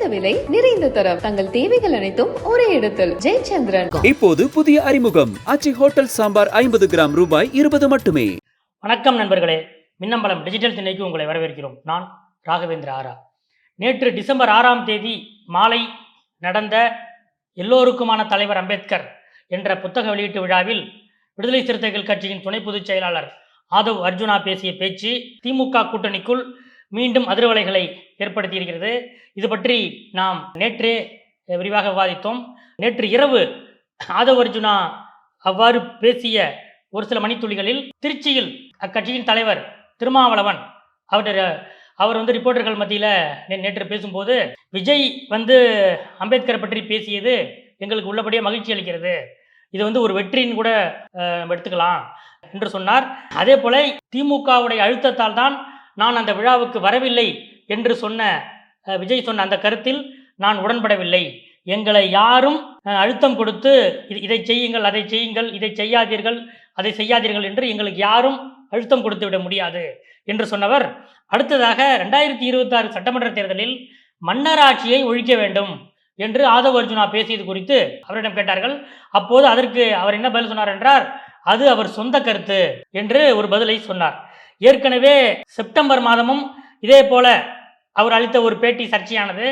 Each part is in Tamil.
குறைந்த விலை நிறைந்த தரம். தங்கள் தேவைகள் அனைத்தும் ஒரே இடத்தில். ஜெயச்சந்திரன். இப்போது புதிய அறிமுகம். அச்சி ஹோட்டல் சாம்பார் ஐம்பது கிராம் ரூபாய் இருபது மட்டுமே. வணக்கம் நண்பர்களே. மின்னம்பலம் டிஜிட்டல் திணைக்கு உங்களை வரவேற்கிறோம். நான் ராகவேந்திர ஆரா. நேற்று டிசம்பர் ஆறாம் தேதி மாலை நடந்த எல்லோருக்குமான தலைவர் அம்பேத்கர் என்ற புத்தக வெளியீட்டு விழாவில் விடுதலை சிறுத்தைகள் கட்சியின் துணை பொதுச் செயலாளர் ஆதவ் அர்ஜுனா பேசிய பேச்சு திமுக கூட்டணிக்குள் மீண்டும் அதிர்வலைகளை ஏற்படுத்தியிருக்கிறது. இது பற்றி நாம் நேற்றே விரிவாக விவாதித்தோம். நேற்று இரவு ஆதவ அர்ஜுனா அவ்வாறு பேசிய ஒரு சில மணித்துளிகளில் திருச்சியில் அக்கட்சியின் தலைவர் திருமாவளவன் அவருடைய அவர் வந்து ரிப்போர்ட்டர்கள் மத்தியில் நே- நேற்று பேசும்போது விஜய் வந்து அம்பேத்கரை பற்றி பேசியது எங்களுக்கு உள்ளபடியே மகிழ்ச்சி அளிக்கிறது. இது வந்து ஒரு வெற்றின்னு கூட எடுத்துக்கலாம் என்று சொன்னார். அதே போல திமுகவுடைய அழுத்தத்தால் தான் நான் அந்த விழாவுக்கு வரவில்லை என்று சொன்ன விஜய் சொன்ன அந்த கருத்தில் நான் உடன்படவில்லை. எங்களை யாரும் அழுத்தம் கொடுத்து இதை செய்யுங்கள் அதை செய்யுங்கள் இதை செய்யாதீர்கள் அதை செய்யாதீர்கள் என்று எங்களுக்கு யாரும் அழுத்தம் கொடுத்து விட முடியாது என்று சொன்னவர். அடுத்ததாக ரெண்டாயிரத்தி இருபத்தாறு சட்டமன்ற தேர்தலில் மன்னராட்சியை ஒழிக்க வேண்டும் என்று ஆதவ அர்ஜுனா பேசியது குறித்து அவரிடம் கேட்டார்கள். அப்போது அதற்கு அவர் என்ன பதில் சொன்னார் என்றார் அது அவர் சொந்த கருத்து என்று ஒரு பதிலை சொன்னார். ஏற்கனவே செப்டம்பர் மாதமும் இதே போல அவர் அளித்த ஒரு பேட்டி சர்ச்சையானது.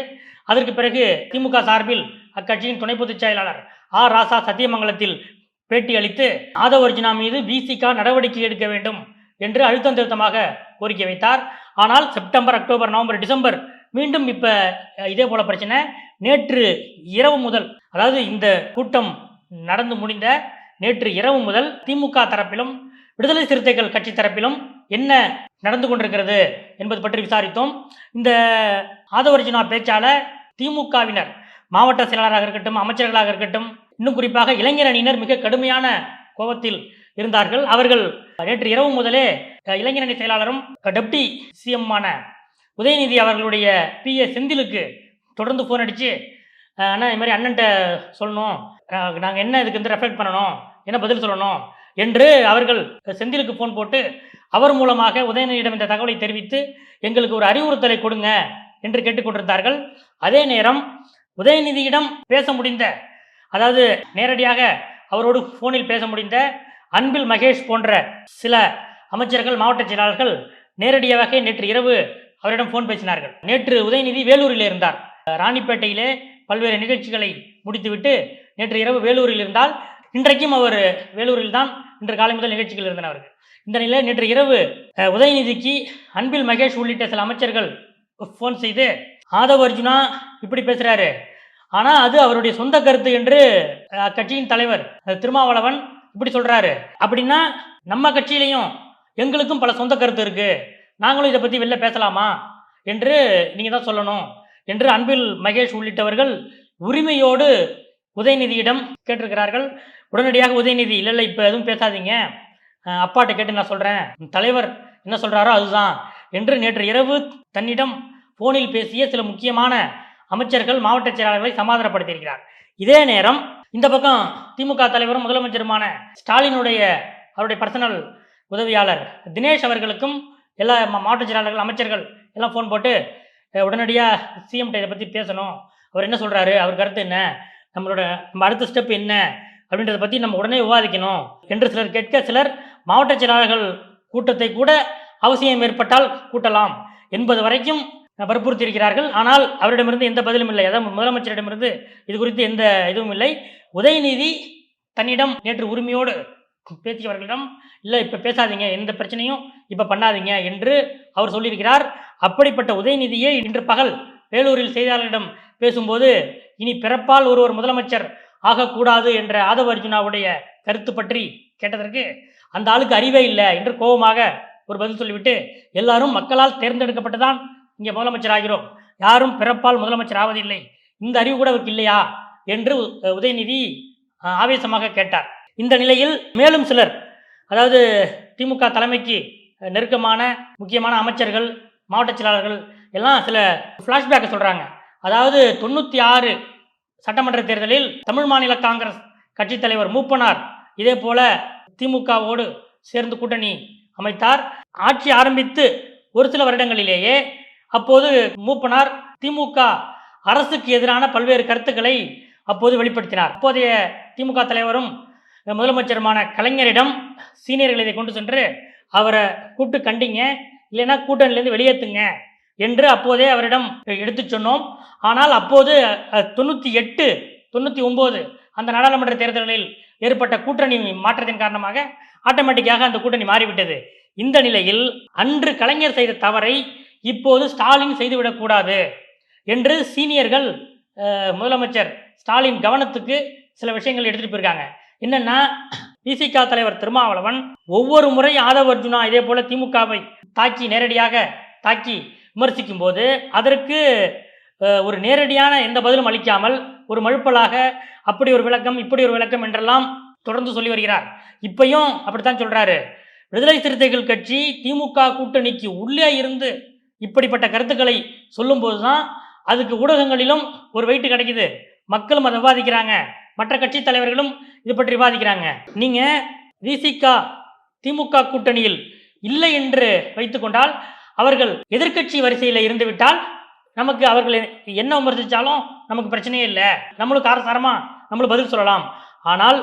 அதற்கு பிறகு திமுக சார்பில் அக்கட்சியின் துணை பொதுச் செயலாளர் ஆர் ராசா சத்தியமங்கலத்தில் பேட்டி அளித்து ஆதவர்ஜினா மீது விசிகா நடவடிக்கை எடுக்க வேண்டும் என்று அழுத்தம் திருத்தமாக கோரிக்கை வைத்தார். ஆனால் செப்டம்பர் அக்டோபர் நவம்பர் டிசம்பர் மீண்டும் இப்போ இதே போல பிரச்சனை. நேற்று இரவு முதல் அதாவது இந்த கூட்டம் நடந்து முடிந்த நேற்று இரவு முதல் திமுக தரப்பிலும் விடுதலை சிறுத்தைகள் கட்சி தரப்பிலும் என்ன நடந்து கொண்டிருக்கிறது என்பது பற்றி விசாரித்தோம். இந்த ஆதவர்ஜுனா பேச்சால திமுகவினர் மாவட்ட செயலாளராக இருக்கட்டும் அமைச்சர்களாக இருக்கட்டும் இன்னும் குறிப்பாக இளைஞர் அணியினர் மிக கடுமையான கோபத்தில் இருந்தார்கள். அவர்கள் நேற்று இரவு முதலே இளைஞர் அணி செயலாளரும் டெப்டி சிஎம்மான உதயநிதி அவர்களுடைய பி. ஏ. செந்திலுக்கு தொடர்ந்து ஃபோன் அடித்து அண்ணா இது மாதிரி அண்ணன்ட்ட சொல்லணும். நாங்கள் என்ன இதுக்கு வந்து ரெஃபெக்ட் பண்ணணும்? என்ன பதில் சொல்லணும்? என்று அவர்கள் செந்திலுக்கு ஃபோன் போட்டு அவர் மூலமாக உதயநிதியிடம் இந்த தகவலை தெரிவித்து எங்களுக்கு ஒரு அறிவுறுத்தலை கொடுங்க என்று கேட்டுக்கொண்டிருந்தார்கள் அதே நேரம் உதயநிதியிடம் பேச முடிந்த அதாவது நேரடியாக அவரோடு ஃபோனில் பேச முடிந்த அன்பில் மகேஷ் போன்ற சில அமைச்சர்கள் மாவட்ட செயலாளர்கள் நேரடியாக நேற்று இரவு அவரிடம் ஃபோன் பேசினார்கள். நேற்று உதயநிதி வேலூரில் இருந்தார். ராணிப்பேட்டையிலே பல்வேறு நிகழ்ச்சிகளை முடித்துவிட்டு நேற்று இரவு வேலூரில் இருந்தால் இன்றைக்கும் அவர் வேலூரில் தான் இன்று காலை முதல் நிகழ்ச்சிகள் இருந்தன அவருக்கு. இந்த நிலையில் நேற்று இரவு உதயநிதிக்கு அன்பில் மகேஷ் உள்ளிட்ட சில அமைச்சர்கள் ஃபோன் செய்து ஆதவ் அர்ஜுனா இப்படி பேசுறாரு. ஆனால் அது அவருடைய சொந்த கருத்து என்று கட்சியின் அக்கட்சியின் தலைவர் திருமாவளவன் இப்படி சொல்றாரு. அப்படின்னா நம்ம கட்சியிலையும் எங்களுக்கும் பல சொந்த கருத்து இருக்கு. நாங்களும் இதை பற்றி வெளில பேசலாமா? என்று நீங்கள் தான் சொல்லணும். என்று அன்பில் மகேஷ் உள்ளிட்டவர்கள் உரிமையோடு உதயநிதியிடம் கேட்டிருக்கிறார்கள். உடனடியாக உதயநிதி இல்லை இல்லை இப்போ எதுவும் பேசாதீங்க. அப்பாட்ட கேட்டு நான் சொல்கிறேன் தலைவர் என்ன சொல்கிறாரோ அதுதான். என்று நேற்று இரவு தன்னிடம் ஃபோனில் பேசிய சில முக்கியமான அமைச்சர்கள் மாவட்ட செயலாளர்களை சமாதானப்படுத்தியிருக்கிறார். இதே நேரம் இந்த பக்கம் திமுக தலைவரும் முதலமைச்சருமான ஸ்டாலினுடைய அவருடைய பர்சனல் உதவியாளர் தினேஷ் அவர்களுக்கும் எல்லா மா- மாவட்ட செயலாளர்கள் அமைச்சர்கள் எல்லாம் ஃபோன் போட்டு உடனடியாக சிஎம்கிட்ட இதை பற்றி பேசணும். அவர் என்ன சொல்கிறாரு அவர் கருத்து என்ன? நம்மளோட நம்ம அடுத்த ஸ்டெப் என்ன அப்படின்றத பற்றி நம்ம உடனே விவாதிக்கணும் என்று சிலர் கேட்க சிலர் மாவட்ட செயலாளர்கள் கூட்டத்தை கூட அவசியம் ஏற்பட்டால் கூட்டலாம் என்பது வரைக்கும் வற்புறுத்தியிருக்கிறார்கள். ஆனால் அவரிடமிருந்து எந்த பதிலும் இல்லை. அதாவது முதலமைச்சரிடமிருந்து இது குறித்து எந்த இதுவும் இல்லை. உதயநிதி தன்னிடம் நேற்று உரிமையோடு பேசியவர்களிடம் இல்லை இப்போ பேசாதீங்க எந்த பிரச்சனையும் இப்போ பண்ணாதீங்க என்று அவர் சொல்லியிருக்கிறார். அப்படிப்பட்ட உதயநிதியை இன்று பகல் வேலூரில் செய்தியாளர்களிடம் பேசும்போது இனி பிறப்பால் ஒருவர் முதலமைச்சர் ஆகக்கூடாது என்ற ஆதவ அர்ஜுனாவுடைய கருத்து பற்றி கேட்டதற்கு அந்த ஆளுக்கு அறிவே இல்லை என்று கோபமாக ஒரு பதில் சொல்லிவிட்டு எல்லாரும் மக்களால் தேர்ந்தெடுக்கப்பட்டு தான் இங்கே முதலமைச்சர் ஆகிறோம். யாரும் பிறப்பால் முதலமைச்சர் ஆவதில்லை. இந்த அறிவு கூட அவருக்கு இல்லையா? என்று உதயநிதி ஆவேசமாக கேட்டார். இந்த நிலையில் மேலும் சிலர் அதாவது திமுக தலைமைக்கு நெருக்கமான முக்கியமான அமைச்சர்கள் மாவட்ட செயலாளர்கள் எல்லாம் சில ஃப்ளாஷ்பேக்கை சொல்கிறாங்க அதாவது தொண்ணூற்றி ஆறு சட்டமன்ற தேர்தலில் தமிழ் மாநில காங்கிரஸ் கட்சித் தலைவர் மூப்பனார் இதே போல திமுகவோடு சேர்ந்து கூட்டணி அமைத்தார். ஆட்சி ஆரம்பித்து ஒரு சில வருடங்களிலேயே அப்போது மூப்பனார் திமுக அரசுக்கு எதிரான பல்வேறு கருத்துக்களை அப்போது வெளிப்படுத்தினார். அப்போதைய திமுக தலைவரும் முதலமைச்சருமான கலைஞரிடம் சீனியர்கள் இதை கொண்டு சென்று அவரை கூப்பிட்டு கண்டிங்க இல்லைன்னா கூட்டணிலேருந்து வெளியேற்றுங்க என்று அப்போதே அவரிடம் எடுத்து சொன்னோம். ஆனால் அப்போது தொண்ணூற்றி எட்டு தொண்ணூற்றி ஒம்பது அந்த நாடாளுமன்ற தேர்தல்களில் ஏற்பட்ட கூட்டணி மாற்றத்தின் காரணமாக ஆட்டோமேட்டிக்காக அந்த கூட்டணி மாறிவிட்டது. இந்த நிலையில் அன்று கலைஞர் செய்த தவறை இப்போது ஸ்டாலின் செய்துவிடக்கூடாது என்று சீனியர்கள் முதலமைச்சர் ஸ்டாலின் கவனத்துக்கு சில விஷயங்கள் எடுத்துட்டு போயிருக்காங்க. என்னன்னா பிசிக தலைவர் திருமாவளவன் ஒவ்வொரு முறை ஆதவ அர்ஜுனா இதே போல திமுகவை தாக்கி நேரடியாக தாக்கி விமர்சிக்கும் போது அதற்கு ஒரு நேரடியான எந்த பதிலும் அளிக்காமல் ஒரு மழுப்பலாக அப்படி ஒரு விளக்கம் இப்படி ஒரு விளக்கம் என்றெல்லாம் தொடர்ந்து சொல்லி வருகிறார். இப்பையும் அப்படித்தான் சொல்றாரு. விடுதலை சிறுத்தைகள் கட்சி திமுக கூட்டணிக்கு உள்ளே இருந்து இப்படிப்பட்ட கருத்துக்களை சொல்லும்போது தான் அதுக்கு ஊடகங்களிலும் ஒரு வயிற்று கிடைக்குது. மக்களும் அதை விவாதிக்கிறாங்க. மற்ற கட்சி தலைவர்களும் இது பற்றி விவாதிக்கிறாங்க. நீங்க விசிகா திமுக கூட்டணியில் இல்லை என்று வைத்துக்கொண்டால் அவர்கள் எதிர்க்கட்சி வரிசையில் இருந்துவிட்டால் நமக்கு அவர்கள் என்ன விமர்சித்தாலும் நமக்கு பிரச்சனையே இல்லை. நம்மளும் காரசாரமாக நம்மளும் பதில் சொல்லலாம். ஆனால்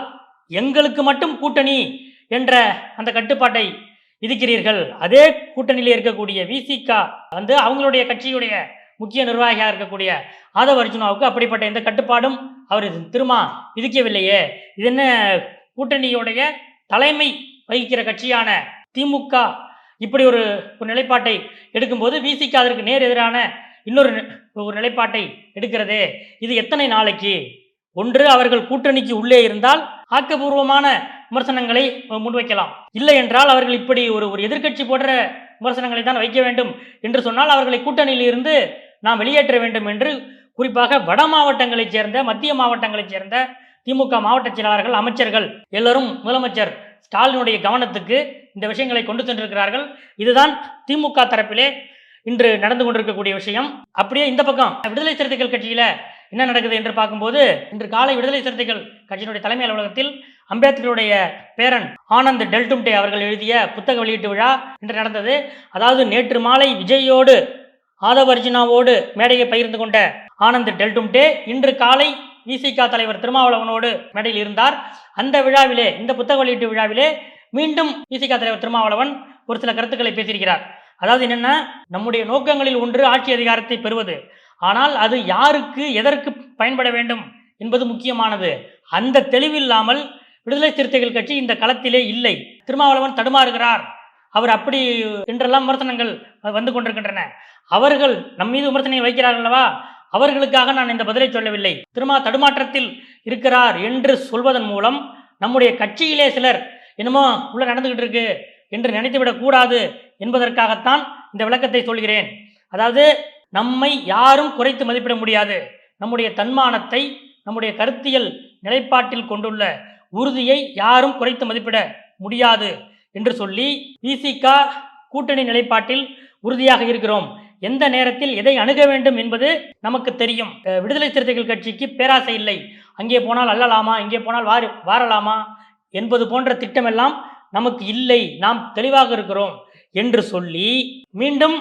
எங்களுக்கு மட்டும் கூட்டணி என்ற அந்த கட்டுப்பாட்டை விதிக்கிறீர்கள். அதே கூட்டணியில் இருக்கக்கூடிய விசிகா வந்து அவங்களுடைய கட்சியுடைய முக்கிய நிர்வாகியாக இருக்கக்கூடிய ஆதவ அர்ஜுனாவுக்கு அப்படிப்பட்ட எந்த கட்டுப்பாடும் அவர் திருமா விதிக்கவில்லையே. இது என்ன கூட்டணியுடைய தலைமை வகிக்கிற கட்சியான திமுக இப்படி ஒரு ஒரு நிலைப்பாட்டை எடுக்கும்போது விசிக்கு அதற்கு நேர் எதிரான இன்னொரு ஒரு நிலைப்பாட்டை எடுக்கிறது. இது எத்தனை நாளைக்கு? ஒன்று அவர்கள் கூட்டணிக்கு உள்ளே இருந்தால் ஆக்கப்பூர்வமான விமர்சனங்களை முன்வைக்கலாம். இல்லை என்றால் அவர்கள் இப்படி ஒரு ஒரு எதிர்க்கட்சி போன்ற விமர்சனங்களை தான் வைக்க வேண்டும் என்று சொன்னால் அவர்களை கூட்டணியில் இருந்து நாம் வெளியேற்ற வேண்டும் என்று குறிப்பாக வட மாவட்டங்களைச் சேர்ந்த மத்திய மாவட்டங்களைச் சேர்ந்த திமுக மாவட்ட செயலாளர்கள் அமைச்சர்கள் எல்லோரும் முதலமைச்சர் ஸ்டாலினுடைய கவனத்துக்கு இந்த விஷயங்களை கொண்டு சென்றிருக்கிறார்கள். இதுதான் திமுக தரப்பிலே இன்று நடந்து கொண்டிருக்கக்கூடிய விஷயம். அப்படியே இந்த பக்கம் விடுதலை சிறுத்தைகள் கட்சியில என்ன நடக்குது என்று பார்க்கும்போது இன்று காலை விடுதலை சிறுத்தைகள் கட்சியினுடைய தலைமை அலுவலகத்தில் அம்பேத்கருடைய பேரன் ஆனந்த் டெல்டும்டே அவர்கள் எழுதிய புத்தக வெளியீட்டு விழா இன்று நடந்தது. அதாவது நேற்று மாலை விஜயோடு ஆதவ அர்ஜுனாவோடு மேடையை பகிர்ந்து கொண்ட ஆனந்த் டெல்டும்டே இன்று காலை இசிகா தலைவர் திருமாவளவனோடு மேடையில் இருந்தார். அந்த விழாவிலே இந்த புத்தக வெளியீட்டு விழாவிலே மீண்டும் இசிகா தலைவர் திருமாவளவன் ஒரு சில கருத்துக்களை பேசியிருக்கிறார். அதாவது என்னென்ன நம்முடைய நோக்கங்களில் ஒன்று ஆட்சி அதிகாரத்தை பெறுவது. ஆனால் அது யாருக்கு எதற்கு பயன்பட வேண்டும் என்பது முக்கியமானது. அந்த தெளிவில்லாமல் விடுதலை சிறுத்தைகள் கட்சி இந்த களத்திலே இல்லை. திருமாவளவன் தடுமாறுகிறார். அவர் அப்படி என்றெல்லாம் விமர்சனங்கள் வந்து கொண்டிருக்கின்றன. அவர்கள் நம் மீது விமர்சனை வைக்கிறார்கள் அல்லவா? அவர்களுக்காக நான் இந்த பதிலை சொல்லவில்லை. திருமா தடுமாற்றத்தில் இருக்கிறார் என்று சொல்வதன் மூலம் நம்முடைய கட்சியிலே சிலர் என்னமோ உள்ள நடந்துகிட்டு இருக்கு என்று நினைத்துவிடக் கூடாது என்பதற்காகத்தான் இந்த விளக்கத்தை சொல்கிறேன். அதாவது நம்மை யாரும் குறைத்து மதிப்பிட முடியாது. நம்முடைய தன்மானத்தை நம்முடைய கருத்தியல் நிலைப்பாட்டில் கொண்டுள்ள உறுதியை யாரும் குறைத்து மதிப்பிட முடியாது என்று சொல்லி இசிகா கூட்டணி நிலைப்பாட்டில் உறுதியாக இருக்கிறோம். எந்த நேரத்தில் எதை அணுக வேண்டும் என்பது நமக்கு தெரியும். விடுதலை சிறுத்தைகள் கட்சிக்கு பேராசை இல்லை. அங்கே போனால் அல்லலாமா? இங்கே போனால் வாரி வாரலாமா? என்பது போன்ற திட்டமெல்லாம் நமக்கு இல்லை. நாம் தெளிவாக இருக்கிறோம் என்று சொல்லி மீண்டும்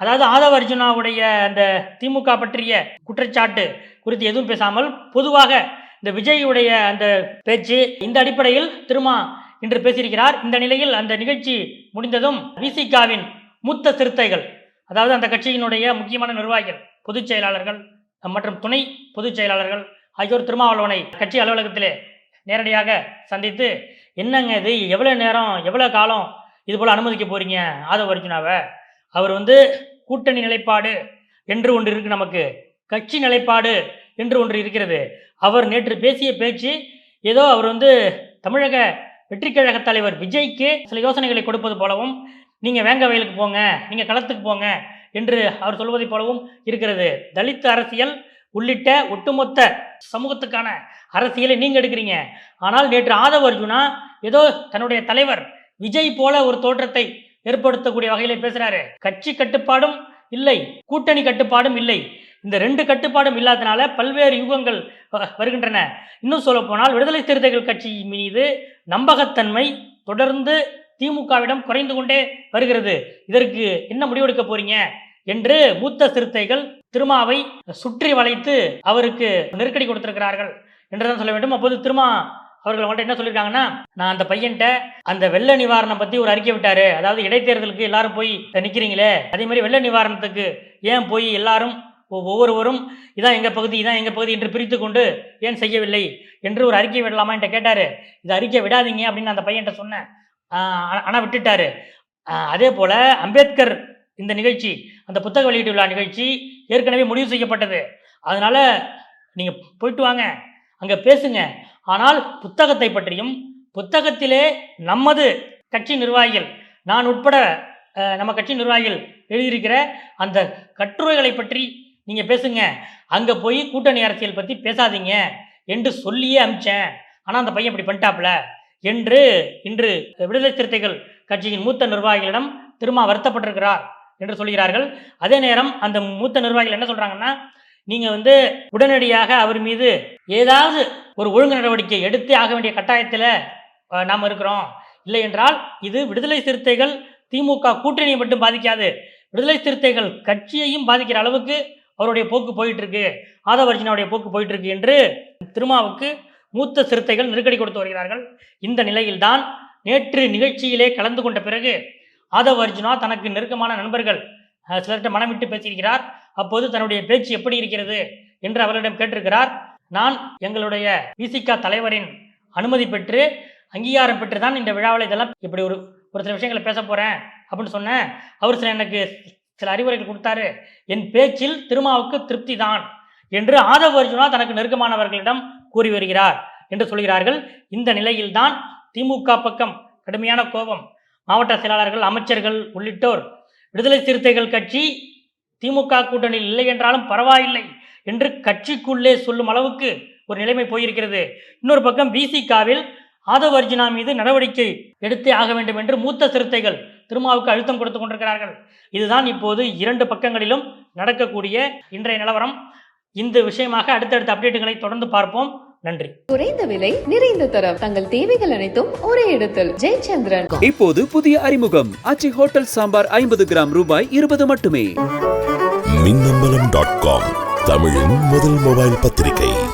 அதாவது ஆதவ அர்ஜுனாவுடைய அந்த திமுக பற்றிய குற்றச்சாட்டு குறித்து எதுவும் பேசாமல் பொதுவாக இந்த விஜயுடைய அந்த பேச்சு இந்த அடிப்படையில் திருமா இன்று பேசியிருக்கிறார். இந்த நிலையில் அந்த நிகழ்ச்சி முடிந்ததும் விசிகாவின் மூத்த சிறுத்தைகள் அதாவது அந்த கட்சியினுடைய முக்கியமான நிர்வாகிகள் பொதுச் செயலாளர்கள் மற்றும் துணை பொதுச் செயலாளர்கள் ஆகியோர் திருமாவளவனை கட்சி அலுவலகத்திலே நேரடியாக சந்தித்து என்னங்க இது? எவ்வளோ நேரம் எவ்வளோ காலம் இது போல் அனுமதிக்க போகிறீங்க ஆதவ அர்ஜுனாவை? அவர் வந்து கூட்டணி நிலைப்பாடு என்று ஒன்று இருக்கு நமக்கு. கட்சி நிலைப்பாடு என்று ஒன்று இருக்கிறது. அவர் நேற்று பேசிய பேச்சு ஏதோ அவர் வந்து தமிழக வெற்றி கழக தலைவர் விஜய்க்கு சில யோசனைகளை கொடுப்பது போலவும் நீங்கள் வேங்க வயலுக்கு போங்க நீங்கள் களத்துக்கு போங்க என்று அவர் சொல்வதைப் போலவும் இருக்கிறது. தலித் அரசியல் உள்ளிட்ட ஒட்டுமொத்த சமூகத்துக்கான அரசியலை நீங்கள் எடுக்கிறீங்க. ஆனால் நேற்று ஆதவ அர்ஜுனா ஏதோ தன்னுடைய தலைவர் விஜய் போல ஒரு தோற்றத்தை ஏற்படுத்தக்கூடிய வகையில் பேசுகிறாரு கட்சி கட்டுப்பாடும் இல்லை கூட்டணி கட்டுப்பாடும் இல்லை. இந்த ரெண்டு கட்டுப்பாடும் இல்லாதனால பல்வேறு யுகங்கள் வ- வருகின்றன. இன்னும் சொல்ல போனால் விடுதலை சிறுத்தைகள் கட்சி மீது நம்பகத்தன்மை தொடர்ந்து திமுகவிடம் குறைந்து கொண்டே வருகிறது. இதற்கு என்ன முடிவெடுக்க போறீங்க? என்று மூத்த சிறுத்தைகள் திருமாவை சுற்றி வளைத்து அவருக்கு நெருக்கடி கொடுத்திருக்கிறார்கள் என்றுதான் சொல்ல வேண்டும். அப்போது திருமா அவர்கள் அவங்கள்ட்ட என்ன சொல்லியிருக்காங்கன்னா நான் அந்த பையன்கிட்ட அந்த வெள்ள நிவாரணம் பற்றி ஒரு அறிக்கை விட்டாரு. அதாவது இடைத்தேர்தலுக்கு எல்லாரும் போய் நிற்கிறீங்களே அதே மாதிரி வெள்ள நிவாரணத்துக்கு ஏன் போய் எல்லாரும் ஒ- ஒவ்வொருவரும் இதான் எங்கள் பகுதி இதான் எங்கள் பகுதி என்று பிரித்து கொண்டு ஏன் செய்யவில்லை என்று ஒரு அறிக்கை விடலாமா என்கிட்ட கேட்டார். இது அறிக்கை விடாதீங்க அப்படின்னு அந்த பையன்கிட்ட சொன்னேன். ஆனால் விட்டுட்டாரு. அதே போல அம்பேத்கர் இந்த நிகழ்ச்சி அந்த புத்தக வெளியீட்டு விழா நிகழ்ச்சி ஏற்கனவே முடிவு செய்யப்பட்டது. அதனால நீங்கள் போயிட்டு வாங்க அங்கே பேசுங்க. ஆனால் புத்தகத்தை பற்றியும் புத்தகத்திலே நமது கட்சி நிர்வாகிகள் நான் உட்பட நம்ம கட்சி நிர்வாகிகள் எழுதியிருக்கிற அந்த கட்டுரைகளை பற்றி நீங்கள் பேசுங்க. அங்கே போய் கூட்டணி அரசியல் பற்றி பேசாதீங்க என்று சொல்லியே அமிச்சேன். ஆனால் அந்த பையன் இப்படி பண்ணிட்டாப்ல என்று இன்று விடுதலை சிறுத்தைகள் கட்சியின் மூத்த நிர்வாகிகளிடம் திருமா வருத்தப்பட்டிருக்கிறார் என்று சொல்கிறார்கள். அதே நேரம் அந்த மூத்த நிர்வாகிகள் என்ன சொல்றாங்கன்னா நீங்க வந்து உடனடியாக அவர் மீது ஏதாவது ஒரு ஒழுங்கு நடவடிக்கை எடுத்தே ஆக வேண்டிய கட்டாயத்தில் நாம் இருக்கிறோம். இல்லை என்றால் இது விடுதலை சிறுத்தைகள் திமுக கூட்டணியை மட்டும் பாதிக்காது. விடுதலை சிறுத்தைகள் கட்சியையும் பாதிக்கிற அளவுக்கு அவருடைய போக்கு போயிட்டு இருக்கு. ஆதவர்ஜினாவுடைய போக்கு போயிட்டு இருக்கு என்று திருமாவுக்கு மூத்த சிறுத்தைகள் நெருக்கடி கொடுத்து வருகிறார்கள். இந்த நிலையில்தான் நேற்று நிகழ்ச்சியிலே கலந்து கொண்ட பிறகு ஆதவ் அர்ஜுனா தனக்கு நெருக்கமான நண்பர்கள் சிலர்கிட்ட மனம் விட்டு பேசியிருக்கிறார். அப்போது தன்னுடைய பேச்சு எப்படி இருக்கிறது என்று அவர்களிடம் கேட்டிருக்கிறார். நான் எங்களுடைய விசிகா தலைவரின் அனுமதி பெற்று அங்கீகாரம் பெற்று தான் இந்த விழாவில் இதெல்லாம் இப்படி ஒரு ஒரு சில விஷயங்களை பேச போகிறேன் அப்படின்னு சொன்னேன். அவர் சில எனக்கு சில அறிவுரைகள் கொடுத்தாரு. என் பேச்சில் திருமாவுக்கு திருப்தி தான் என்று ஆதவ அர்ஜுனா தனக்கு நெருக்கமானவர்களிடம் கூறி வருகிறார் என்று சொல்கிறார்கள். இந்த நிலையில்தான் திமுக பக்கம் கடுமையான கோபம். மாவட்ட செயலாளர்கள் அமைச்சர்கள் உள்ளிட்டோர் விடுதலை சிறுத்தைகள் கட்சி திமுக கூட்டணியில் இல்லை என்றாலும் பரவாயில்லை என்று கட்சிக்குள்ளே சொல்லும் அளவுக்கு ஒரு நிலைமை போயிருக்கிறது. இன்னொரு பக்கம் பிசிகாவில் ஆதவ் அர்ஜுனா மீது நடவடிக்கை எடுத்தே ஆக வேண்டும் என்று மூத்த சிறுத்தைகள் திருமாவுக்கு அழுத்தம் கொடுத்து கொண்டிருக்கிறார்கள். இதுதான் இப்போது இரண்டு பக்கங்களிலும் நடக்கக்கூடிய இன்றைய நிலவரம். இந்த விஷயமாக அடுத்தடுத்த அப்டேட்டுகளை தொடர்ந்து பார்ப்போம். நன்றி. குறைந்த விலை நிறைந்த தரம். தங்கள் தேவைகள் அனைத்தும் ஒரே இடத்தில். ஜெயச்சந்திரன். இப்போது புதிய அறிமுகம். ஆச்சி ஹோட்டல் சாம்பார் ஐம்பது கிராம் ரூபாய் இருபது மட்டுமே. மின்னம்பலம் டாட் காம் தமிழின் முதல் மொபைல் பத்திரிகை.